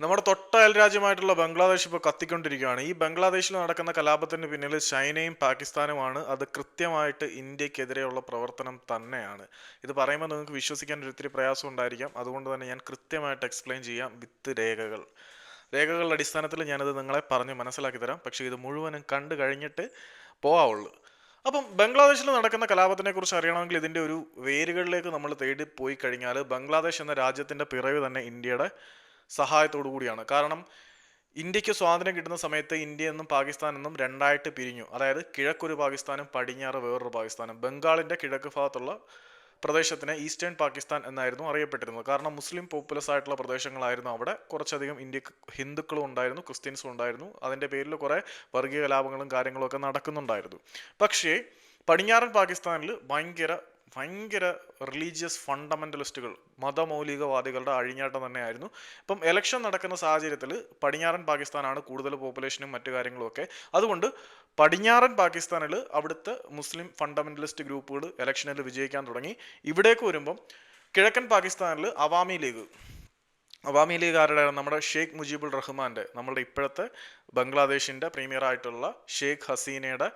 നമ്മുടെ തൊട്ട രാജ്യമായിട്ടുള്ള ബംഗ്ലാദേശ് ഇപ്പോൾ കത്തിക്കൊണ്ടിരിക്കുകയാണ്. ഈ ബംഗ്ലാദേശിൽ നടക്കുന്ന കലാപത്തിന് പിന്നിൽ ചൈനയും പാകിസ്ഥാനുമാണ്. അത് കൃത്യമായിട്ട് ഇന്ത്യക്കെതിരെയുള്ള പ്രവർത്തനം തന്നെയാണ്. ഇത് പറയുമ്പോൾ നിങ്ങൾക്ക് വിശ്വസിക്കാൻ ഒരിത്തിരി പ്രയാസം ഉണ്ടായിരിക്കാം. അതുകൊണ്ട് തന്നെ ഞാൻ കൃത്യമായിട്ട് എക്സ്പ്ലെയിൻ ചെയ്യാം വിത്ത് രേഖകൾ. രേഖകളുടെ അടിസ്ഥാനത്തിൽ ഞാനത് നിങ്ങളെ പറഞ്ഞ് മനസ്സിലാക്കി തരാം. പക്ഷേ ഇത് മുഴുവനും കണ്ടു കഴിഞ്ഞിട്ട് പോവാവുള്ളൂ. അപ്പം ബംഗ്ലാദേശിൽ നടക്കുന്ന കലാപത്തിനെ കുറിച്ച് അറിയണമെങ്കിൽ ഇതിന്റെ ഒരു വേരുകളിലേക്ക് നമ്മൾ തേടി പോയി കഴിഞ്ഞാൽ ബംഗ്ലാദേശ് എന്ന രാജ്യത്തിന്റെ പിറവി തന്നെ ഇന്ത്യയുടെ സഹായത്തോടു കൂടിയാണ്. കാരണം ഇന്ത്യയ്ക്ക് സ്വാതന്ത്ര്യം കിട്ടുന്ന സമയത്ത് ഇന്ത്യ എന്നും പാകിസ്ഥാൻ എന്നും രണ്ടായിട്ട് പിരിഞ്ഞു. അതായത് കിഴക്കൊരു പാകിസ്ഥാനും പടിഞ്ഞാറ് വേറൊരു പാകിസ്ഥാനും. ബംഗാളിന്റെ കിഴക്ക് ഭാഗത്തുള്ള പ്രദേശത്തിന് ഈസ്റ്റേൺ പാകിസ്ഥാൻ എന്നായിരുന്നു അറിയപ്പെട്ടിരുന്നത്. കാരണം മുസ്ലിം പോപ്പുലസ് ആയിട്ടുള്ള പ്രദേശങ്ങളായിരുന്നു അവിടെ. കുറച്ചധികം ഇന്ത്യ ഹിന്ദുക്കളും ഉണ്ടായിരുന്നു ക്രിസ്ത്യൻസും ഉണ്ടായിരുന്നു. അതിന്റെ പേരിൽ കുറേ വർഗീയ കലാപങ്ങളും കാര്യങ്ങളും ഒക്കെ നടക്കുന്നുണ്ടായിരുന്നു. പക്ഷേ പടിഞ്ഞാറൻ പാകിസ്ഥാനിൽ ഭയങ്കര ഭയങ്കര റിലീജിയസ് ഫണ്ടമെന്റലിസ്റ്റുകൾ മതമൗലികവാദികളുടെ അഴിഞ്ഞാട്ടം തന്നെയായിരുന്നു. ഇപ്പം എലക്ഷൻ നടക്കുന്ന സാഹചര്യത്തിൽ പടിഞ്ഞാറൻ പാകിസ്ഥാനാണ് കൂടുതൽ പോപ്പുലേഷനും മറ്റു കാര്യങ്ങളും ഒക്കെ അതുകൊണ്ട് പടിഞ്ഞാറൻ പാകിസ്ഥാനിൽ അവിടുത്തെ മുസ്ലിം ഫണ്ടമെന്റലിസ്റ്റ് ഗ്രൂപ്പുകൾ ഇലക്ഷനിൽ വിജയിക്കാൻ തുടങ്ങി. ഇവിടേക്ക് വരുമ്പം കിഴക്കൻ പാകിസ്ഥാനിൽ അവാമി ലീഗ്. അവാമി ലീഗ് ആരുടെ നമ്മുടെ ഷെയ്ഖ് മുജീബുൾ റഹ്മാന്റെ നമ്മുടെ ഇപ്പോഴത്തെ ബംഗ്ലാദേശിന്റെ പ്രീമിയർ ആയിട്ടുള്ള ഷെയ്ഖ് ഹസീനയുടെ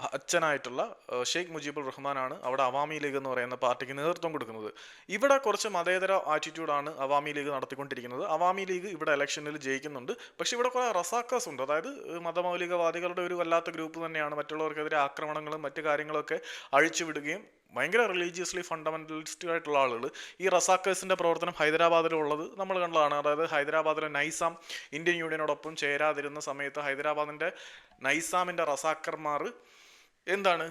അച്ഛനായിട്ടുള്ള ഷെയ്ഖ് മുജീബുർ റഹ്മാനാണ് അവിടെ അവാമി ലീഗ് എന്ന് പറയുന്ന പാർട്ടിക്ക് നേതൃത്വം കൊടുക്കുന്നത്. ഇവിടെ കുറച്ച് മതേതര ആറ്റിറ്റ്യൂഡാണ് അവാമി ലീഗ് നടത്തിക്കൊണ്ടിരിക്കുന്നത്. അവാമി ലീഗ് ഇവിടെ ഇലക്ഷനിൽ ജയിക്കുന്നുണ്ട്. പക്ഷെ ഇവിടെ കുറേ റസാക്കസ് ഉണ്ട്. അതായത് മതമൗലികവാദികളുടെ ഒരു വല്ലാത്ത ഗ്രൂപ്പ് തന്നെയാണ്. മറ്റുള്ളവർക്കെതിരെ ആക്രമണങ്ങളും മറ്റു കാര്യങ്ങളൊക്കെ അഴിച്ചുവിടുകയും ഭയങ്കര റിലീജിയസ്ലി ഫണ്ടമെന്റലിസ്റ്റ് ആയിട്ടുള്ള ആളുകൾ. ഈ റസാക്കേഴ്സിന്റെ പ്രവർത്തനം ഹൈദരാബാദിലുള്ളത് നമ്മൾ കണ്ടതാണ്. അതായത് ഹൈദരാബാദിലെ നൈസാം ഇന്ത്യൻ യൂണിയനോടൊപ്പം ചേരാതിരുന്ന സമയത്ത് ഹൈദരാബാദിന്റെ നൈസാമിന്റെ റസാക്കർമാർ എന്താണ്?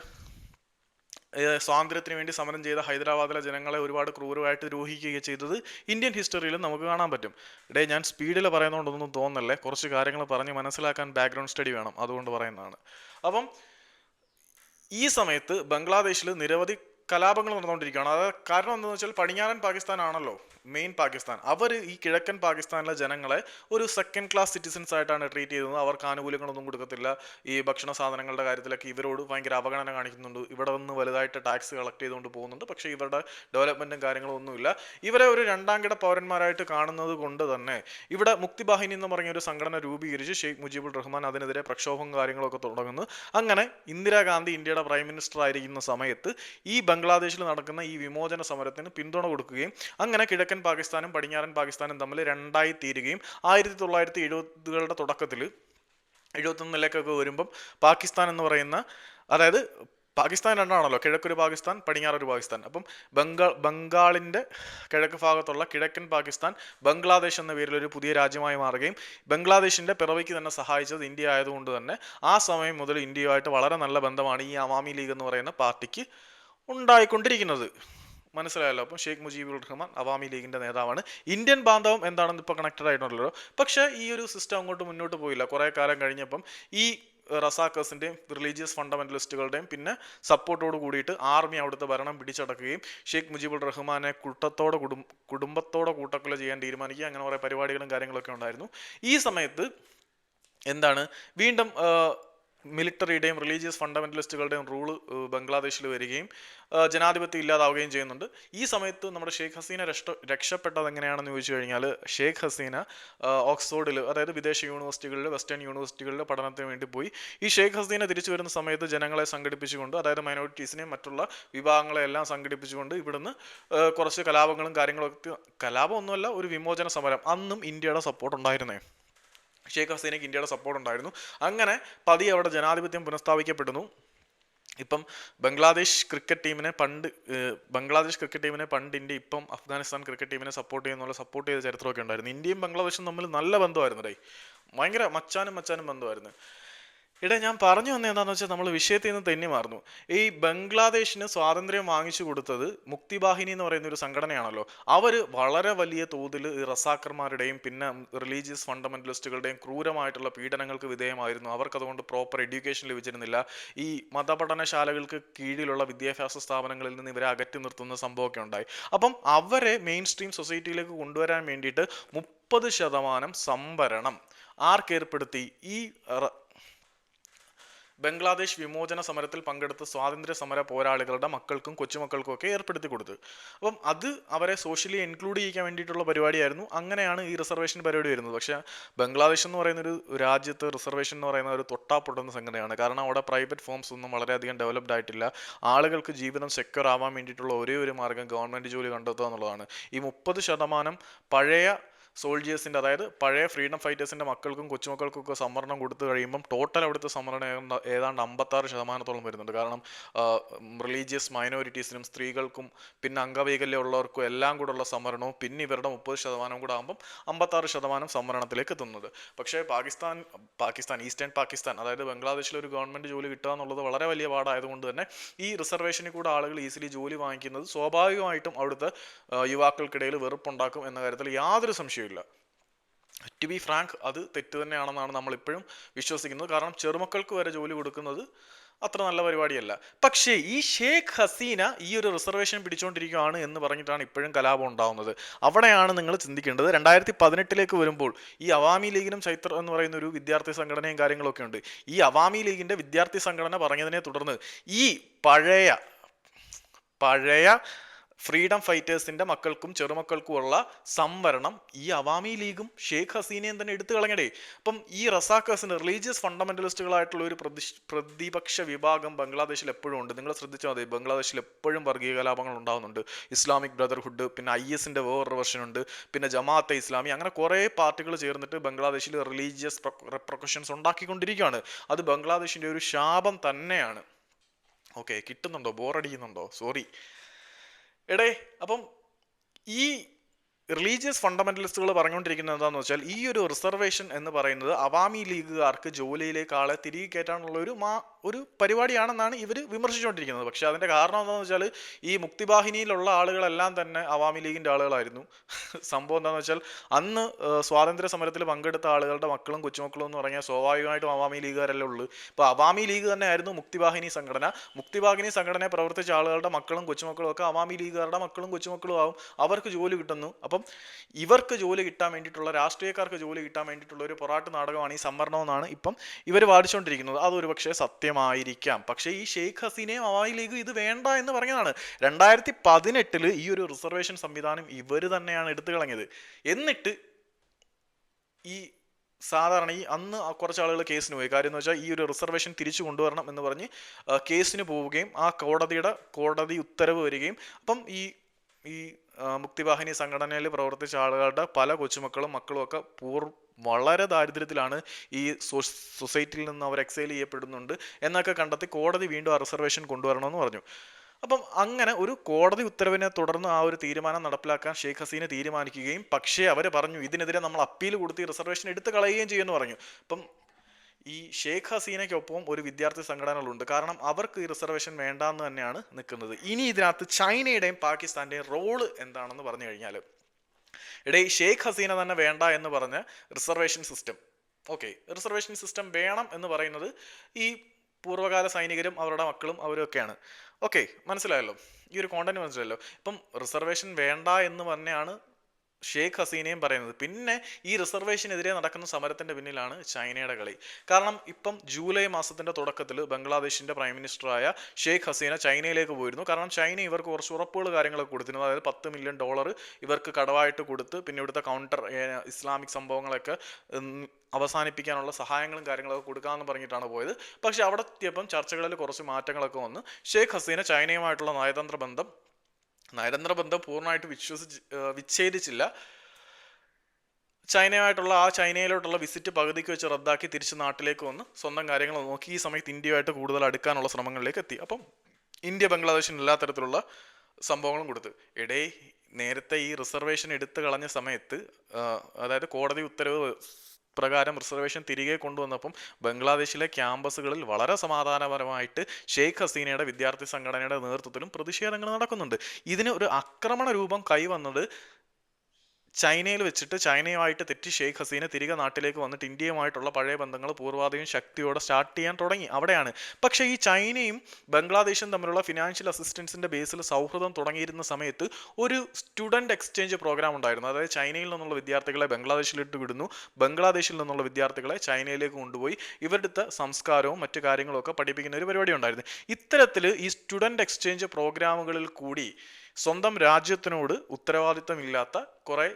സ്വാതന്ത്ര്യത്തിന് വേണ്ടി സമരം ചെയ്ത ഹൈദരാബാദിലെ ജനങ്ങളെ ഒരുപാട് ക്രൂരമായിട്ട് ദ്രോഹിക്കുകയും ചെയ്തത് ഇന്ത്യൻ ഹിസ്റ്ററിയിൽ നമുക്ക് കാണാൻ പറ്റും. ഇടേ ഞാൻ സ്പീഡിൽ പറയുന്നതുകൊണ്ടൊന്നും തോന്നല്ലേ? കുറച്ച് കാര്യങ്ങൾ പറഞ്ഞ് മനസ്സിലാക്കാൻ ബാക്ക്ഗ്രൗണ്ട് സ്റ്റഡി വേണം. അതുകൊണ്ട് പറയുന്നതാണ്. അപ്പം ഈ സമയത്ത് ബംഗ്ലാദേശിൽ നിരവധി കലാപങ്ങൾ നടന്നുകൊണ്ടിരിക്കുകയാണ് അത് കാരണം എന്താണെന്ന് വെച്ചാൽ പടിഞ്ഞാറൻ പാകിസ്ഥാൻ ആണല്ലോ മെയിൻ പാകിസ്ഥാൻ അവർ ഈ കിഴക്കൻ പാകിസ്ഥാനിലെ ജനങ്ങളെ ഒരു സെക്കൻഡ് ക്ലാസ് സിറ്റിസൻസ് ആയിട്ടാണ് ട്രീറ്റ് ചെയ്തത് അവർക്ക് ആനുകൂല്യങ്ങളൊന്നും കൊടുക്കത്തില്ല. ഈ ഭക്ഷണ സാധനങ്ങളുടെ കാര്യത്തിലൊക്കെ ഇവരോട് ഭയങ്കര അവഗണന കാണിക്കുന്നുണ്ട്. ഇവിടെ നിന്ന് വലുതായിട്ട് ടാക്സ് കളക്ട് ചെയ്തുകൊണ്ട് പോകുന്നുണ്ട്. പക്ഷേ ഇവരുടെ ഡെവലപ്മെന്റും കാര്യങ്ങളും ഒന്നുമില്ല. ഇവരെ ഒരു രണ്ടാം കിട പൗരന്മാരായിട്ട് കാണുന്നത് കൊണ്ട് തന്നെ ഇവിടെ മുക്തിബാഹിനി എന്ന് പറഞ്ഞ ഒരു സംഘടന രൂപീകരിച്ച് ഷെയ്ഖ് മുജീബുൾ റഹ്മാൻ അതിനെതിരെ പ്രക്ഷോഭം കാര്യങ്ങളൊക്കെ തുടങ്ങുന്നു. അങ്ങനെ ഇന്ദിരാഗാന്ധി ഇന്ത്യയുടെ പ്രൈം മിനിസ്റ്റർ ആയിരിക്കുന്ന സമയത്ത് ഈ ബംഗ്ലാദേശിൽ നടക്കുന്ന ഈ വിമോചന സമരത്തിന് പിന്തുണ കൊടുക്കുകയും അങ്ങനെ കിഴക്കൻ പാകിസ്ഥാനും പടിഞ്ഞാറൻ പാകിസ്ഥാനും തമ്മിൽ രണ്ടായി തീരുകയും ആയിരത്തി തൊള്ളായിരത്തി എഴുപതുകളുടെ തുടക്കത്തിൽ എഴുപത്തൊന്നിലേക്കൊക്കെ വരുമ്പം പാകിസ്ഥാൻ എന്ന് പറയുന്ന അതായത് പാകിസ്ഥാൻ രണ്ടാണല്ലോ കിഴക്കൊരു പാകിസ്ഥാൻ പടിഞ്ഞാറൊരു പാകിസ്ഥാൻ. അപ്പം ബംഗാൾ ബംഗാളിന്റെ കിഴക്ക് ഭാഗത്തുള്ള കിഴക്കൻ പാകിസ്ഥാൻ ബംഗ്ലാദേശ് എന്ന പേരിൽ ഒരു പുതിയ രാജ്യമായി മാറുകയും ബംഗ്ലാദേശിന്റെ പിറവിക്ക് തന്നെ സഹായിച്ചത് ഇന്ത്യ ആയതുകൊണ്ട് തന്നെ ആ സമയം മുതൽ ഇന്ത്യയുമായിട്ട് വളരെ നല്ല ബന്ധമാണ് ഈ അവാമി ലീഗ് എന്ന് പറയുന്ന പാർട്ടിക്ക് ഉണ്ടായിക്കൊണ്ടിരിക്കുന്നത്. മനസ്സിലായല്ലോ. അപ്പം ഷെയ്ഖ് മുജീബുർ റഹ്മാൻ അവാമി ലീഗിന്റെ നേതാവാണ്. ഇന്ത്യൻ ബാന്ധവം എന്താണെന്ന് ഇപ്പോൾ കണക്റ്റഡ് ആയിട്ടുണ്ടല്ലോ. പക്ഷേ ഈ ഒരു സിസ്റ്റം അങ്ങോട്ട് മുന്നോട്ട് പോയില്ല. കുറേ കാലം കഴിഞ്ഞപ്പം ഈ റസാക്കേഴ്സിന്റെയും റിലീജിയസ് ഫണ്ടമെന്റലിസ്റ്റുകളുടെയും പിന്നെ സപ്പോർട്ടോട് കൂടിയിട്ട് ആർമി അവിടുത്തെ ഭരണം പിടിച്ചടക്കുകയും ഷെയ്ഖ് മുജീബുർ റഹ്മാനെ കൂട്ടത്തോടെ കുടും കുടുംബത്തോടെ കൂട്ടക്കൊല ചെയ്യാൻ തീരുമാനിക്കുക അങ്ങനെ കുറേ പരിപാടികളും കാര്യങ്ങളൊക്കെ ഉണ്ടായിരുന്നു. ഈ സമയത്ത് എന്താണ്? വീണ്ടും മിലിറ്ററിയുടെയും റിലീജിയസ് ഫണ്ടമെന്റലിസ്റ്റുകളുടെയും റൂൾ ബംഗ്ലാദേശിൽ വരികയും ജനാധിപത്യം ഇല്ലാതാവുകയും ചെയ്യുന്നുണ്ട്. ഈ സമയത്ത് നമ്മുടെ ഷെയ്ഖ് ഹസീന രക്ഷ രക്ഷപ്പെട്ടത് എങ്ങനെയാണെന്ന് ചോദിച്ചു കഴിഞ്ഞാൽ ഷെയ്ഖ് ഹസീന ഓക്സ്ഫോർഡിൽ അതായത് വിദേശ യൂണിവേഴ്സിറ്റികളിൽ വെസ്റ്റേൺ യൂണിവേഴ്സിറ്റികളിൽ പഠനത്തിന് വേണ്ടി പോയി. ഈ ഷെയ്ഖ് ഹസീന തിരിച്ചു വരുന്ന സമയത്ത് ജനങ്ങളെ സംഘടിപ്പിച്ചുകൊണ്ട് അതായത് മൈനോറിറ്റീസിനെയും മറ്റുള്ള വിഭാഗങ്ങളെ എല്ലാം സംഘടിപ്പിച്ചുകൊണ്ട് ഇവിടുന്ന് കുറച്ച് കലാപങ്ങളും കാര്യങ്ങളൊക്കെ കലാപമൊന്നുമല്ല ഒരു വിമോചന സമരം. അന്നും ഇന്ത്യയുടെ സപ്പോർട്ട് ഉണ്ടായിരുന്നേ. ഷെയ്ഖ് ഹസീനയ്ക്ക് ഇന്ത്യയുടെ സപ്പോർട്ട് ഉണ്ടായിരുന്നു. അങ്ങനെ പതി അവിടെ ജനാധിപത്യം പുനഃസ്ഥാപിക്കപ്പെടുന്നു. ഇപ്പം ബംഗ്ലാദേശ് ക്രിക്കറ്റ് ടീമിനെ പണ്ട് ബംഗ്ലാദേശ് ക്രിക്കറ്റ് ടീമിനെ പണ്ട് ഇന്ത്യ ഇപ്പം അഫ്ഗാനിസ്ഥാൻ ക്രിക്കറ്റ് ടീമിനെ സപ്പോർട്ട് ചെയ്യുന്നുള്ള സപ്പോർട്ട് ചെയ്ത ചരിത്രമൊക്കെ ഉണ്ടായിരുന്നു. ഇന്ത്യയും ബംഗ്ലാദേശും തമ്മിൽ നല്ല ബന്ധമായിരുന്നു ഡേ ഭയങ്കര മച്ചാനും മച്ചാനും ബന്ധമായിരുന്നു. ഇടേ ഞാൻ പറഞ്ഞു വന്നത് എന്താണെന്ന് വെച്ചാൽ നമ്മൾ വിഷയത്തിൽ നിന്ന് തെന്നി മാറുന്നു. ഈ ബംഗ്ലാദേശിന് സ്വാതന്ത്ര്യം വാങ്ങിച്ചു കൊടുത്തത് മുക്തിബാഹിനി എന്ന് പറയുന്ന ഒരു സംഘടനയാണല്ലോ. അവർ വളരെ വലിയ തോതിൽ ഈ റസാക്കർമാരുടെയും പിന്നെ റിലീജിയസ് ഫണ്ടമെന്റലിസ്റ്റുകളുടെയും ക്രൂരമായിട്ടുള്ള പീഡനങ്ങൾക്ക് വിധേയമായിരുന്നു. അവർക്ക് അതുകൊണ്ട് പ്രോപ്പർ എഡ്യൂക്കേഷൻ ലഭിച്ചിരുന്നില്ല. ഈ മതപഠനശാലകൾക്ക് കീഴിലുള്ള വിദ്യാഭ്യാസ സ്ഥാപനങ്ങളിൽ നിന്ന് ഇവരെ അകറ്റി നിർത്തുന്ന സംഭവമൊക്കെ ഉണ്ടായി. അപ്പം അവരെ മെയിൻ സ്ട്രീം സൊസൈറ്റിയിലേക്ക് കൊണ്ടുവരാൻ വേണ്ടിയിട്ട് മുപ്പത് ശതമാനം സംവരണം ആർക്കേർപ്പെടുത്തി? ഈ ബംഗ്ലാദേശ് വിമോചന സമരത്തിൽ പങ്കെടുത്ത സ്വാതന്ത്ര്യ സമര പോരാളികളുടെ മക്കൾക്കും കൊച്ചുമക്കൾക്കും ഒക്കെ ഏർപ്പെടുത്തി കൊടുത്തു അപ്പം അത് അവരെ സോഷ്യലി ഇൻക്ലൂഡ് ചെയ്യിക്കാൻ വേണ്ടിയിട്ടുള്ള പരിപാടിയായിരുന്നു. അങ്ങനെയാണ് ഈ റിസർവേഷൻ പരിപാടി വരുന്നത്. പക്ഷേ ബംഗ്ലാദേശ് എന്ന് പറയുന്ന ഒരു രാജ്യത്ത് റിസർവേഷൻ എന്ന് പറയുന്ന ഒരു തൊട്ടാപ്പൊട്ടുന്ന സംഗതിയാണ് കാരണം അവിടെ പ്രൈവറ്റ് ഫോംസ് ഒന്നും വളരെയധികം ഡെവലപ്ഡ് ആയിട്ടില്ല. ആളുകൾക്ക് ജീവിതം സെക്യൂർ ആവാൻ വേണ്ടിയിട്ടുള്ള ഒരേ ഒരു മാർഗം ഗവൺമെന്റ് ജോലി കണ്ടെത്തുക എന്നുള്ളതാണ്. ഈ മുപ്പത് ശതമാനം പഴയ സോൾജിയേഴ്സിന്റെ അതായത് പഴയ ഫ്രീഡം ഫൈറ്റേഴ്സിന്റെ മക്കൾക്കും കൊച്ചുമക്കൾക്കും ഒക്കെ സംവരണം കൊടുത്തു കഴിയുമ്പം ടോട്ടൽ അവിടുത്തെ സംവരണം ഏതാണ്ട് അമ്പത്താറ് ശതമാനത്തോളം വരുന്നുണ്ട്. കാരണം റിലീജിയസ് മൈനോറിറ്റീസിനും സ്ത്രീകൾക്കും പിന്നെ അംഗവൈകല്യമുള്ളവർക്കും എല്ലാം കൂടെ ഉള്ള സംവരണവും പിന്നെ ഇവരുടെ മുപ്പത് ശതമാനം കൂടെ ആകുമ്പം അമ്പത്താറ് ശതമാനം സംവരണത്തിലേക്ക് എത്തുന്നത് പക്ഷേ പാകിസ്ഥാൻ പാകിസ്ഥാൻ ഈസ്റ്റേൺ പാകിസ്ഥാൻ അതായത് ബംഗ്ലാദേശിൽ ഒരു ഗവൺമെന്റ് ജോലി കിട്ടുക എന്നുള്ളത് വളരെ വലിയ പാടായതുകൊണ്ട് തന്നെ ഈ റിസർവേഷനിൽ കൂടെ ആളുകൾ ഈസിലി ജോലി വാങ്ങിക്കുന്നത് സ്വാഭാവികമായിട്ടും അവിടുത്തെ യുവാക്കൾക്കിടയിൽ വെറുപ്പുണ്ടാക്കും എന്ന കാര്യത്തിൽ യാതൊരു സംശയവുമില്ല ടു ബി ഫ്രാങ്ക് അത് തെറ്റ് തന്നെയാണെന്നാണ് നമ്മളിപ്പോഴും വിശ്വസിക്കുന്നത്. കാരണം ചെറുമക്കൾക്ക് വരെ ജോലി കൊടുക്കുന്നത് അത്ര നല്ല പരിപാടിയല്ല. പക്ഷേ ഈ ഷേഖ് ഹസീന ഈ ഒരു റിസർവേഷൻ പിടിച്ചുകൊണ്ടിരിക്കുകയാണ് എന്ന് പറഞ്ഞിട്ടാണ് ഇപ്പോഴും കലാപം ഉണ്ടാവുന്നത്. അവിടെയാണ് നിങ്ങൾ ചിന്തിക്കേണ്ടത്. രണ്ടായിരത്തി പതിനെട്ടിലേക്ക് വരുമ്പോൾ ഈ അവാമി ലീഗിനും ചൈത്ര എന്ന് പറയുന്ന ഒരു വിദ്യാർത്ഥി സംഘടനയും കാര്യങ്ങളൊക്കെ ഉണ്ട്. ഈ അവാമി ലീഗിന്റെ വിദ്യാർത്ഥി സംഘടന പറഞ്ഞതിനെ തുടർന്ന് ഈ പഴയ പഴയ ഫ്രീഡം ഫൈറ്റേഴ്സിന്റെ മക്കൾക്കും ചെറുമക്കൾക്കുമുള്ള സംവരണം ഈ അവാമി ലീഗും ഷെയ്ഖ് ഹസീനയും തന്നെ എടുത്തു കളഞ്ഞടേ. അപ്പം ഈ റസാക്കേഴ്സിന് റിലീജിയസ് ഫണ്ടമെന്റലിസ്റ്റുകളായിട്ടുള്ള ഒരു പ്രതി പ്രതിപക്ഷ വിഭാഗം ബംഗ്ലാദേശിൽ എപ്പോഴും ഉണ്ട്. നിങ്ങൾ ശ്രദ്ധിച്ചാൽ മതി ബംഗ്ലാദേശിൽ എപ്പോഴും വർഗീയ കലാപങ്ങൾ ഉണ്ടാകുന്നുണ്ട് ഇസ്ലാമിക് ബ്രദർഹുഡ് പിന്നെ ഐ എസിന്റെ വേറൊരു വെർഷൻ ഉണ്ട്. പിന്നെ ജമാഅത്തെ ഇസ്ലാമി അങ്ങനെ കുറേ പാർട്ടികൾ ചേർന്നിട്ട് ബംഗ്ലാദേശിൽ റിലീജിയസ് റെപ്രക്കഷൻസ് ഉണ്ടാക്കിക്കൊണ്ടിരിക്കുകയാണ്. അത് ബംഗ്ലാദേശിന്റെ ഒരു ശാപം തന്നെയാണ്. ഓക്കെ കിട്ടുന്നുണ്ടോ? ബോറടിക്കുന്നുണ്ടോ? സോറി. എടേ അപ്പം ഈ റിലീജിയസ് ഫണ്ടമെന്റലിസ്റ്റുകൾ പറഞ്ഞുകൊണ്ടിരിക്കുന്നത് എന്താണെന്ന് വെച്ചാൽ ഈ ഒരു റിസർവേഷൻ എന്ന് പറയുന്നത് അവാമി ലീഗുകാർക്ക് ജോലിയിലേക്ക് ആളെ തിരികെ കയറ്റാനുള്ള ഒരു മാ ഒരു പരിപാടിയാണെന്നാണ് ഇവർ വിമർശിച്ചുകൊണ്ടിരിക്കുന്നത്. പക്ഷേ അതിന്റെ കാരണം എന്താണെന്ന് വെച്ചാൽ ഈ മുക്തിവാഹിനിയിലുള്ള ആളുകളെല്ലാം തന്നെ അവാമി ലീഗിന്റെ ആളുകളായിരുന്നു. സംഭവം എന്താണെന്ന് വെച്ചാൽ അന്ന് സ്വാതന്ത്ര്യ സമരത്തിൽ പങ്കെടുത്ത ആളുകളുടെ മക്കളും കൊച്ചുമക്കളും എന്ന് പറഞ്ഞാൽ സ്വാഭാവികമായിട്ടും അവാമി ലീഗുകാരല്ലേ ഉള്ളൂ. ഇപ്പോൾ അവാമി ലീഗ് തന്നെ ആയിരുന്നു മുക്തിവാഹിനി സംഘടന. മുക്തിവാഹിനി സംഘടനയെ പ്രവർത്തിച്ച ആളുകളുടെ മക്കളും കൊച്ചുമക്കളും ഒക്കെ അവാമി ലീഗുകാരുടെ മക്കളും കൊച്ചുമക്കളും ആവും. അവർക്ക് ജോലി കിട്ടുന്നു. അപ്പം ഇവർക്ക് ജോലി കിട്ടാൻ വേണ്ടിയിട്ടുള്ള രാഷ്ട്രീയക്കാർക്ക് ജോലി കിട്ടാൻ വേണ്ടിയിട്ടുള്ള ഒരു പൊറാട്ട് നാടകമാണ് ഈ സംവരണമെന്നാണ് ഇപ്പം ഇവർ വാദിച്ചുകൊണ്ടിരിക്കുന്നത്. അതൊരു പക്ഷേ സത്യമായിരിക്കാം. പക്ഷേ ഈ ഷെയ്ഖ് ഹസീനയും അവാമി ലീഗ് ഇത് വേണ്ട എന്ന് പറഞ്ഞതാണ്. രണ്ടായിരത്തി പതിനെട്ടിൽ ഈ ഒരു റിസർവേഷൻ സംവിധാനം ഇവർ തന്നെയാണ് എടുത്തു കളഞ്ഞത്. എന്നിട്ട് ഈ സാധാരണ ഈ അന്ന് കുറച്ച് ആളുകൾ കേസിന് പോയി. കാര്യം എന്ന് വെച്ചാൽ ഈ ഒരു റിസർവേഷൻ തിരിച്ചു കൊണ്ടുവരണം എന്ന് പറഞ്ഞ് കേസിന് പോവുകയും ആ കോടതിയുടെ കോടതി ഉത്തരവ് വരികയും അപ്പം ഈ ഈ മുക്തിവാഹിനി സംഘടനയിൽ പ്രവർത്തിച്ച ആളുകളുടെ പല കൊച്ചുമക്കളും മക്കളും ഒക്കെ പൂർ വളരെ ദാരിദ്ര്യത്തിലാണ് ഈ സൊസൈറ്റിയിൽ നിന്ന് അവർ എക്സൈൽ ചെയ്യപ്പെടുന്നുണ്ട് എന്നൊക്കെ കണ്ടെത്തി കോടതി വീണ്ടും റിസർവേഷൻ കൊണ്ടുവരണമെന്ന് പറഞ്ഞു. അപ്പം അങ്ങനെ ഒരു കോടതി ഉത്തരവിനെ തുടർന്ന് ആ ഒരു തീരുമാനം നടപ്പിലാക്കാൻ ഷെയ്ഖ് ഹസീന തീരുമാനിക്കുകയും പക്ഷേ അവർ പറഞ്ഞു ഇതിനെതിരെ നമ്മൾ അപ്പീൽ കൊടുത്ത് റിസർവേഷൻ എടുത്തു കളയുകയും ചെയ്യുമെന്ന് പറഞ്ഞു. അപ്പം ഈ ഷെയ്ഖ് ഹസീനയ്ക്കൊപ്പം ഒരു വിദ്യാർത്ഥി സംഘടനകളുണ്ട്. കാരണം അവർക്ക് ഈ റിസർവേഷൻ വേണ്ടാന്ന് തന്നെയാണ് നിൽക്കുന്നത്. ഇനി ഇതിനകത്ത് ചൈനയുടെയും പാകിസ്ഥാന്റെയും റോൾ എന്താണെന്ന് പറഞ്ഞു കഴിഞ്ഞാൽ ഇടേ ഷെയ്ഖ് ഹസീന തന്നെ വേണ്ട എന്ന് പറഞ്ഞ reservation system okay reservation system വേണം എന്ന് പറയുന്നത് ഈ പൂർവകാല സൈനികരും അവരുടെ മക്കളും അവരൊക്കെയാണ്. ഓക്കെ മനസ്സിലായല്ലോ? ഈ ഒരു കോണ്ടന്റ് മനസ്സിലായല്ലോ? ഇപ്പം റിസർവേഷൻ വേണ്ട എന്ന് തന്നെയാണ് ഷേഖ് ഹസീനയും പറയുന്നത്. പിന്നെ ഈ റിസർവേഷനെതിരെ നടക്കുന്ന സമരത്തിന്റെ പിന്നിലാണ് ചൈനയുടെ കളി. കാരണം ഇപ്പം ജൂലൈ മാസത്തിന്റെ തുടക്കത്തിൽ ബംഗ്ലാദേശിന്റെ പ്രൈം മിനിസ്റ്ററായ ഷേഖ് ഹസീന ചൈനയിലേക്ക് പോയിരുന്നു. കാരണം ചൈന ഇവർക്ക് കുറച്ച് ഉറപ്പുകൾ കാര്യങ്ങളൊക്കെ കൊടുത്തിരുന്നു. അതായത് പത്ത് മില്യൺ ഡോളർ ഇവർക്ക് കടവായിട്ട് കൊടുത്ത് പിന്നെ ഇവിടുത്തെ കൗണ്ടർ ഇസ്ലാമിക് സംഭവങ്ങളൊക്കെ അവസാനിപ്പിക്കാനുള്ള സഹായങ്ങളും കാര്യങ്ങളൊക്കെ കൊടുക്കാമെന്ന് പറഞ്ഞിട്ടാണ് പോയത്. പക്ഷേ അവിടെ എത്തിയപ്പം ചർച്ചകളിൽ കുറച്ച് മാറ്റങ്ങളൊക്കെ വന്ന് ഷേഖ് ഹസീന ചൈനയുമായിട്ടുള്ള നയതന്ത്ര ബന്ധം നയതന്ത്ര ബന്ധം പൂർണമായിട്ട് വിശ്വസിച്ച് വിച്ഛേദിച്ചില്ല. ചൈനയുമായിട്ടുള്ള ആ ചൈനയിലോട്ടുള്ള വിസിറ്റ് പകുതിക്ക് വെച്ച് റദ്ദാക്കി തിരിച്ച് നാട്ടിലേക്ക് വന്ന് സ്വന്തം കാര്യങ്ങൾ നോക്കി ഈ സമയത്ത് ഇന്ത്യയുമായിട്ട് കൂടുതൽ അടുക്കാനുള്ള ശ്രമങ്ങളിലേക്ക് എത്തി. അപ്പം ഇന്ത്യ ബംഗ്ലാദേശിന് എല്ലാ തരത്തിലുള്ള സംഭവങ്ങളും കൊടുത്തു. ഇടയിൽ നേരത്തെ ഈ റിസർവേഷൻ എടുത്തു കളഞ്ഞ സമയത്ത് അതായത് കോടതി ഉത്തരവ് പ്രകാരം റിസർവേഷൻ തിരികെ കൊണ്ടുവന്നപ്പം ബംഗ്ലാദേശിലെ ക്യാമ്പസുകളിൽ വളരെ സമാധാനപരമായിട്ട് ഷെയ്ഖ് ഹസീനയുടെ വിദ്യാർത്ഥി സംഘടനയുടെ നേതൃത്വത്തിലും പ്രതിഷേധങ്ങൾ നടക്കുന്നുണ്ട്. ഇതിന് ഒരു ആക്രമണ രൂപം കൈവന്നത് ചൈനയിൽ വെച്ചിട്ട് ചൈനയുമായിട്ട് തെറ്റി ഷെയ്ഖ് ഹസീന തിരികെ നാട്ടിലേക്ക് വന്നിട്ട് ഇന്ത്യയുമായിട്ടുള്ള പഴയ ബന്ധങ്ങൾ പൂർവാധികം ശക്തിയോടെ സ്റ്റാർട്ട് ചെയ്യാൻ തുടങ്ങി. അവിടെയാണ്. പക്ഷേ ഈ ചൈനയും ബംഗ്ലാദേശും തമ്മിലുള്ള ഫിനാൻഷ്യൽ അസിസ്റ്റൻസിന്റെ ബേസിൽ സൗഹൃദം തുടങ്ങിയിരുന്ന സമയത്ത് ഒരു സ്റ്റുഡന്റ് എക്സ്ചേഞ്ച് പ്രോഗ്രാം ഉണ്ടായിരുന്നു. അതായത് ചൈനയിൽ നിന്നുള്ള വിദ്യാർത്ഥികളെ ബംഗ്ലാദേശിലിട്ട് വിടുന്നു. ബംഗ്ലാദേശിൽ നിന്നുള്ള വിദ്യാർത്ഥികളെ ചൈനയിലേക്ക് കൊണ്ടുപോയി ഇവരുടെ സംസ്കാരവും മറ്റു കാര്യങ്ങളും ഒക്കെ പഠിപ്പിക്കുന്ന ഒരു പരിപാടി ഉണ്ടായിരുന്നു. ഇത്തരത്തിൽ ഈ സ്റ്റുഡന്റ് എക്സ്ചേഞ്ച് പ്രോഗ്രാമുകളിൽ കൂടി സ്വന്തം രാജ്യത്തിനോട് ഉത്തരവാദിത്തമില്ലാത്ത കുറേ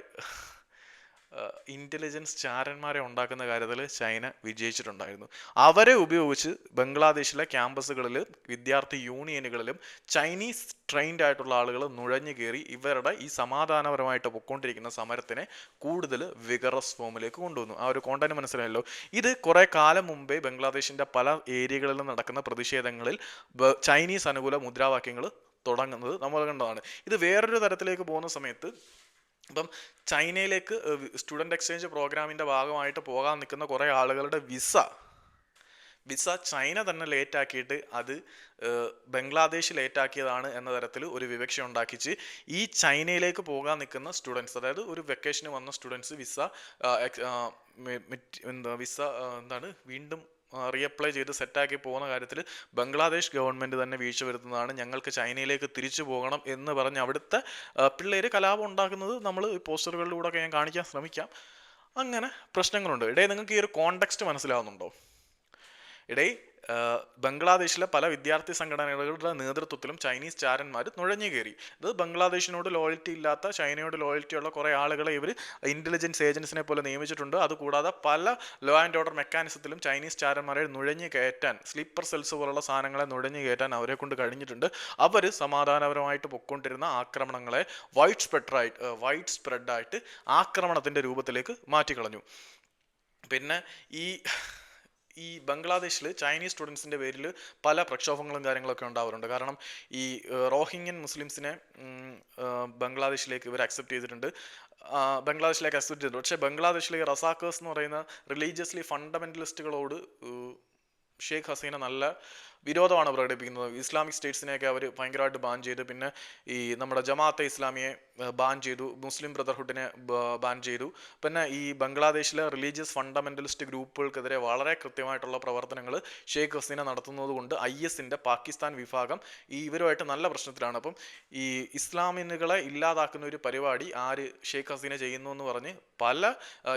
ഇന്റലിജൻസ് ചാരന്മാരെ ഉണ്ടാക്കുന്ന കാര്യത്തിൽ ചൈന വിജയിച്ചിട്ടുണ്ടായിരുന്നു. അവരെ ഉപയോഗിച്ച് ബംഗ്ലാദേശിലെ ക്യാമ്പസുകളിൽ വിദ്യാർത്ഥി യൂണിയനുകളിലും ചൈനീസ് ട്രെയിൻഡ് ആയിട്ടുള്ള ആളുകൾ നുഴഞ്ഞു കയറി ഇവരുടെ ഈ സമാധാനപരമായിട്ട് പൊയ്ക്കൊണ്ടിരിക്കുന്ന സമരത്തിനെ കൂടുതൽ വിഗറസ് ഫോമിലേക്ക് കൊണ്ടുവന്നു. ആ ഒരു കോണ്ടന്റ് മനസ്സിലായല്ലോ? ഇത് കുറേ കാലം മുമ്പേ ബംഗ്ലാദേശിന്റെ പല ഏരിയകളിലും നടക്കുന്ന പ്രതിഷേധങ്ങളിൽ ചൈനീസ് അനുകൂല മുദ്രാവാക്യങ്ങൾ തുടങ്ങുന്നത് നമ്മൾ കണ്ടതാണ്. ഇത് വേറൊരു തരത്തിലേക്ക് പോകുന്ന സമയത്ത് ഇപ്പം ചൈനയിലേക്ക് സ്റ്റുഡന്റ് എക്സ്ചേഞ്ച് പ്രോഗ്രാമിന്റെ ഭാഗമായിട്ട് പോകാൻ നിൽക്കുന്ന കുറേ ആളുകളുടെ വിസ വിസ ചൈന തന്നെ ലേറ്റാക്കിയിട്ട് അത് ബംഗ്ലാദേശ് ലേറ്റാക്കിയതാണ് എന്ന തരത്തിൽ ഒരു വിവക്ഷ ഉണ്ടാക്കിച്ച് ഈ ചൈനയിലേക്ക് പോകാൻ നിൽക്കുന്ന സ്റ്റുഡൻസ് അതായത് ഒരു വെക്കേഷന് വന്ന സ്റ്റുഡൻസ് വിസ എന്താ വിസ എന്താണ് വീണ്ടും റീഅപ്ലൈ ചെയ്ത് സെറ്റാക്കി പോകുന്ന കാര്യത്തിൽ ബംഗ്ലാദേശ് ഗവൺമെന്റ് തന്നെ വീഴ്ച വരുത്തുന്നതാണ്. ഞങ്ങൾക്ക് ചൈനയിലേക്ക് തിരിച്ചു പോകണം എന്ന് പറഞ്ഞ് അവിടുത്തെ പിള്ളേർ കലാപം ഉണ്ടാക്കുന്നത് നമ്മൾ പോസ്റ്ററുകളിലൂടെ ഒക്കെ ഞാൻ കാണിക്കാൻ ശ്രമിക്കാം. അങ്ങനെ പ്രശ്നങ്ങളുണ്ട്. ഇടയിൽ നിങ്ങൾക്ക് ഈ ഒരു കോണ്ടെക്സ്റ്റ് മനസ്സിലാവുന്നുണ്ടോ? ഇടയിൽ ബംഗ്ലാദേശിലെ പല വിദ്യാർത്ഥി സംഘടനകളുടെ നേതൃത്വത്തിലും ചൈനീസ് ചാരന്മാർ നുഴഞ്ഞു കയറി. ഇത് ബംഗ്ലാദേശിനോട് ലോയൽറ്റി ഇല്ലാത്ത ചൈനയോട് ലോയൽറ്റി ഉള്ള കുറേ ആളുകളെ ഇവർ ഇന്റലിജൻസ് ഏജൻസിനെ പോലെ നിയമിച്ചിട്ടുണ്ട്. അതുകൂടാതെ പല ലോ ആൻഡ് ഓർഡർ മെക്കാനിസത്തിലും ചൈനീസ് ചാരന്മാരെ നുഴഞ്ഞു കയറ്റാൻ സ്ലീപ്പർ സെൽസ് പോലുള്ള സാധനങ്ങളെ നുഴഞ്ഞു കയറ്റാൻ അവരെ കൊണ്ട് കഴിഞ്ഞിട്ടുണ്ട്. അവർ സമാധാനപരമായിട്ട് പൊക്കൊണ്ടിരുന്ന ആക്രമണങ്ങളെ വൈഡ് സ്പ്രെഡായിട്ട് വൈഡ് സ്പ്രെഡായിട്ട് ആക്രമണത്തിന്റെ രൂപത്തിലേക്ക് മാറ്റിക്കളഞ്ഞു. പിന്നെ ഈ ഈ ബംഗ്ലാദേശിൽ ചൈനീസ് സ്റ്റുഡൻസിന്റെ പേരിൽ പല പ്രക്ഷോഭങ്ങളും കാര്യങ്ങളൊക്കെ ഉണ്ടാവാറുണ്ട്. കാരണം ഈ റോഹിംഗ്യൻ മുസ്ലിംസിനെ ബംഗ്ലാദേശിലേക്ക് ഇവർ അക്സെപ്റ്റ് ചെയ്തിട്ടുണ്ട്. ബംഗ്ലാദേശിലേക്ക് അക്സെപ്റ്റ് ചെയ്തിട്ടുണ്ട്. പക്ഷേ ബംഗ്ലാദേശിലെ റസാക്കേഴ്സ് എന്ന് പറയുന്ന റിലീജിയസ്ലി ഫണ്ടമെന്റലിസ്റ്റുകളോട് ഷെയ്ഖ് ഹസീന നല്ല വിരോധമാണ് പ്രകടിപ്പിക്കുന്നത്. ഇസ്ലാമിക് സ്റ്റേറ്റ്സിനെയൊക്കെ അവർ ഭയങ്കരമായിട്ട് ബാൻ ചെയ്തു. പിന്നെ ഈ നമ്മുടെ ജമാഅത്തെ ഇസ്ലാമിയെ ബാൻ ചെയ്തു. മുസ്ലിം ബ്രദർഹുഡിനെ ബാൻ ചെയ്തു. പിന്നെ ഈ ബംഗ്ലാദേശിലെ റിലീജിയസ് ഫണ്ടമെന്റലിസ്റ്റ് ഗ്രൂപ്പുകൾക്കെതിരെ വളരെ കൃത്യമായിട്ടുള്ള പ്രവർത്തനങ്ങൾ ഷെയ്ഖ് ഹസീന നടത്തുന്നത് കൊണ്ട് ഐ എസിന്റെ പാകിസ്ഥാൻ വിഭാഗം ഈ ഇവരുമായിട്ട് നല്ല പ്രശ്നത്തിലാണ്. അപ്പം ഈ ഇസ്ലാമിനുകളെ ഇല്ലാതാക്കുന്ന ഒരു പരിപാടി ആര് ഷെയ്ഖ് ഹസീന ചെയ്യുന്നു എന്ന് പറഞ്ഞ് പല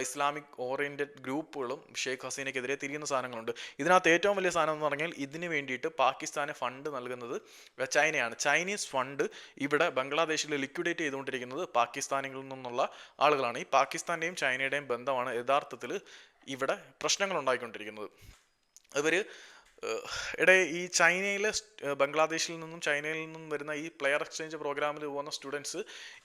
ഇസ്ലാമിക് ഓറിയന്റഡ് ഗ്രൂപ്പുകളും ഷെയ്ഖ് ഹസീനയ്ക്കെതിരെ തിരിയുന്ന സാധനങ്ങളുണ്ട്. ഇതിനകത്ത് ഏറ്റവും വലിയ സാധനം എന്ന് പറഞ്ഞാൽ ഇതിന് വേണ്ടിയിട്ട് പാകിസ്ഥാന് ഫണ്ട് നൽകുന്നത് ചൈനയാണ്. ചൈനീസ് ഫണ്ട് ഇവിടെ ബംഗ്ലാദേശിൽ ലിക്വിഡേറ്റ് ചെയ്തുകൊണ്ടിരിക്കുന്നത് പാകിസ്ഥാനികളിൽ നിന്നുള്ള ആളുകളാണ്. ഈ പാകിസ്ഥാന്റെയും ചൈനയുടെയും ബന്ധമാണ് യഥാർത്ഥത്തിൽ ഇവിടെ പ്രശ്നങ്ങൾ ഉണ്ടായിക്കൊണ്ടിരിക്കുന്നത്. ഇവർ ഇടെ ഈ ചൈനയിലെ ബംഗ്ലാദേശിൽ നിന്നും ചൈനയിൽ നിന്നും വരുന്ന ഈ പ്ലെയർ എക്സ്ചേഞ്ച് പ്രോഗ്രാമിൽ പോകുന്ന സ്റ്റുഡൻസ്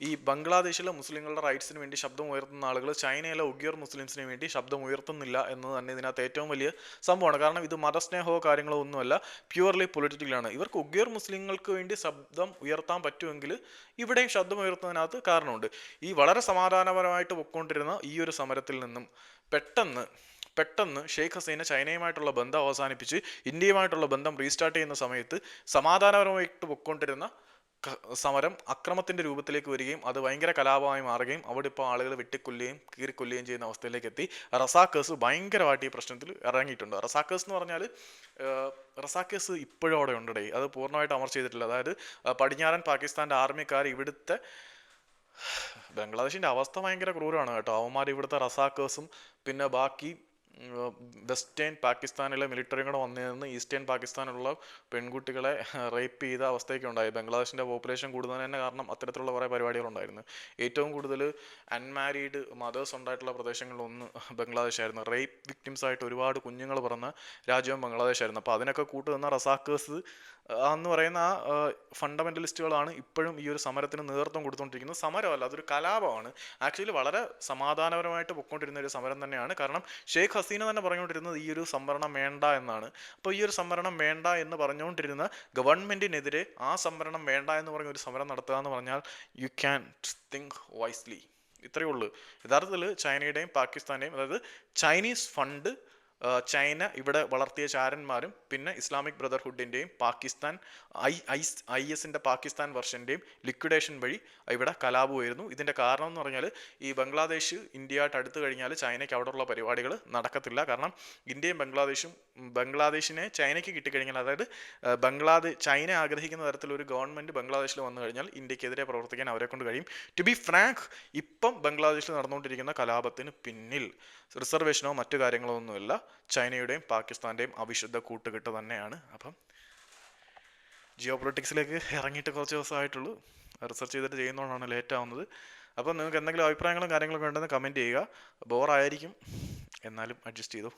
ഈ ബംഗ്ലാദേശിലെ മുസ്ലിങ്ങളുടെ റൈറ്റ്സിന് വേണ്ടി ശബ്ദം ഉയർത്തുന്ന ആളുകൾ ചൈനയിലെ ഉഗ്യർ മുസ്ലിംസിന് വേണ്ടി ശബ്ദം ഉയർത്തുന്നില്ല എന്ന് തന്നെ ഇതിനകത്ത് ഏറ്റവും വലിയ സംഭവമാണ്. കാരണം ഇത് മതസ്നേഹമോ കാര്യങ്ങളോ ഒന്നുമല്ല പ്യുവർലി പൊളിറ്റിക്കലാണ് ഇവർക്ക് ഉഗ്യർ മുസ്ലിങ്ങൾക്ക് വേണ്ടി ശബ്ദം ഉയർത്താൻ പറ്റുമെങ്കിൽ ഇവിടെയും ശബ്ദം ഉയർത്തുന്നതിനകത്ത് കാരണമുണ്ട്. ഈ വളരെ സമാധാനപരമായിട്ട് പൊയ്ക്കൊണ്ടിരുന്ന ഈ ഒരു സമരത്തിൽ നിന്നും പെട്ടെന്ന് പെട്ടെന്ന് ഷെയ്ഖ് ഹസീന ചൈനയുമായിട്ടുള്ള ബന്ധം അവസാനിപ്പിച്ച് ഇന്ത്യയുമായിട്ടുള്ള ബന്ധം റീസ്റ്റാർട്ട് ചെയ്യുന്ന സമയത്ത് സമാധാനപരമായിട്ട് പൊക്കൊണ്ടിരുന്ന സമരം അക്രമത്തിന്റെ രൂപത്തിലേക്ക് വരികയും അത് ഭയങ്കര കലാപമായി മാറുകയും അവിടെ ഇപ്പോൾ ആളുകൾ വെട്ടിക്കൊല്ലുകയും കീറിക്കൊല്ലുകയും ചെയ്യുന്ന അവസ്ഥയിലേക്ക് എത്തി. റസാക്കേഴ്സ് ഭയങ്കരമായിട്ട് ഈ പ്രശ്നത്തിൽ ഇറങ്ങിയിട്ടുണ്ട്. റസാക്കേഴ്സ് എന്ന് പറഞ്ഞാൽ റസാക്കേഴ്സ് ഇപ്പോഴും അവിടെ ഉണ്ടടേ. അത് പൂർണമായിട്ട് അമർ ചെയ്തിട്ടില്ല. അതായത് പടിഞ്ഞാറൻ പാകിസ്ഥാന്റെ ആർമിക്കാർ ഇവിടുത്തെ ബംഗ്ലാദേശിന്റെ അവസ്ഥ ഭയങ്കര ക്രൂരമാണ് കേട്ടോ. അവന്മാർ ഇവിടുത്തെ റസാക്കേഴ്സും പിന്നെ ബാക്കി വെസ്റ്റേൺ പാകിസ്ഥാനിലെ മിലിറ്ററിയും കൂടെ വന്നിരുന്ന് ഈസ്റ്റേൺ പാകിസ്ഥാനിലുള്ള പെൺകുട്ടികളെ റേപ്പ് ചെയ്ത അവസ്ഥയൊക്കെ ഉണ്ടായി. ബംഗ്ലാദേശിന്റെ പോപ്പുലേഷൻ കൂടുന്നതിന് തന്നെ കാരണം അത്തരത്തിലുള്ള കുറേ പരിപാടികളുണ്ടായിരുന്നു. ഏറ്റവും കൂടുതൽ അൺമാരീഡ് മദേഴ്സ് ഉണ്ടായിട്ടുള്ള പ്രദേശങ്ങളിലൊന്ന് ബംഗ്ലാദേശായിരുന്നു. റേപ്പ് വിക്ടിംസ് ആയിട്ട് ഒരുപാട് കുഞ്ഞുങ്ങൾ പറഞ്ഞ രാജ്യവും ബംഗ്ലാദേശായിരുന്നു. അപ്പോൾ അതിനൊക്കെ കൂട്ടുനിന്ന റസാക്കേഴ്സ് എന്ന് പറയുന്ന ആ ഫണ്ടമെന്റലിസ്റ്റുകളാണ് ഇപ്പോഴും ഈ ഒരു സമരത്തിന് നേതൃത്വം കൊടുത്തുകൊണ്ടിരിക്കുന്നത്. സമരമല്ല അതൊരു കലാപമാണ്. ആക്ച്വലി വളരെ സമാധാനപരമായിട്ട് പൊയ്ക്കൊണ്ടിരുന്ന ഒരു സമരം തന്നെയാണ്. കാരണം ഷെയ്ഖ് ഹസീന തന്നെ പറഞ്ഞുകൊണ്ടിരുന്നത് ഈ ഒരു സംവരണം വേണ്ട എന്നാണ്. അപ്പോൾ ഈ ഒരു സംവരണം വേണ്ട എന്ന് പറഞ്ഞുകൊണ്ടിരുന്ന ഗവൺമെന്റിനെതിരെ ആ സംവരണം വേണ്ട എന്ന് പറഞ്ഞ ഒരു സമരം നടത്തുക എന്ന് പറഞ്ഞാൽ യു ക്യാൻ തിങ്ക് വൈസ്ലി ഇത്രയേ ഉള്ളൂ. യഥാർത്ഥത്തിൽ ചൈനയുടെയും പാകിസ്ഥാന്റെയും അതായത് ചൈനീസ് ഫണ്ട് ചൈന ഇവിടെ വളർത്തിയ ചാരന്മാരും പിന്നെ Islamic ബ്രദർഹുഡിന്റെയും Pakistan I I S I എസിന്റെ പാകിസ്ഥാൻ വെർഷന്റെയും ലിക്വിഡേഷൻ വഴി ഇവിടെ കലാപമായിരുന്നു ഇതിന്റെ കാരണം എന്ന് പറഞ്ഞാൽ ഈ ബംഗ്ലാദേശ് ഇന്ത്യയായിട്ട് അടുത്ത് കഴിഞ്ഞാൽ ചൈനയ്ക്ക് അവിടെയുള്ള പരിപാടികൾ നടക്കത്തില്ല. കാരണം ഇന്ത്യയും ബംഗ്ലാദേശും ബംഗ്ലാദേശിനെ ചൈനയ്ക്ക് കിട്ടിക്കഴിഞ്ഞാൽ അതായത് ബംഗ്ലാദേശ് ചൈന ആഗ്രഹിക്കുന്ന തരത്തിലൊരു ഗവൺമെന്റ് ബംഗ്ലാദേശിൽ വന്നു കഴിഞ്ഞാൽ ഇന്ത്യക്കെതിരെ പ്രവർത്തിക്കാൻ അവരെ കൊണ്ട് കഴിയും. ടു ബി ഫ്രാങ്ക് ഇപ്പം ബംഗ്ലാദേശിൽ നടന്നുകൊണ്ടിരിക്കുന്ന കലാപത്തിന് പിന്നിൽ റിസർവേഷനോ മറ്റു കാര്യങ്ങളോ ഒന്നുമില്ല. ചൈനയുടെയും പാകിസ്ഥാന്റെയും അവിശുദ്ധ കൂട്ടുകെട്ട് തന്നെയാണ്. അപ്പം ജിയോ പൊളിറ്റിക്സിലേക്ക് ഇറങ്ങിയിട്ട് കുറച്ച് ദിവസമായിട്ടുള്ളൂ. റിസർച്ച് ചെയ്തിട്ട് ചെയ്യുന്നതുകൊണ്ടാണ് ലേറ്റ് ആവുന്നത്. അപ്പം നിങ്ങൾക്ക് എന്തെങ്കിലും അഭിപ്രായങ്ങളും കാര്യങ്ങളൊക്കെ ഉണ്ടെന്ന് കമന്റ് ചെയ്യുക. ബോറായിരിക്കും എന്നാലും അഡ്ജസ്റ്റ് ചെയ്തു.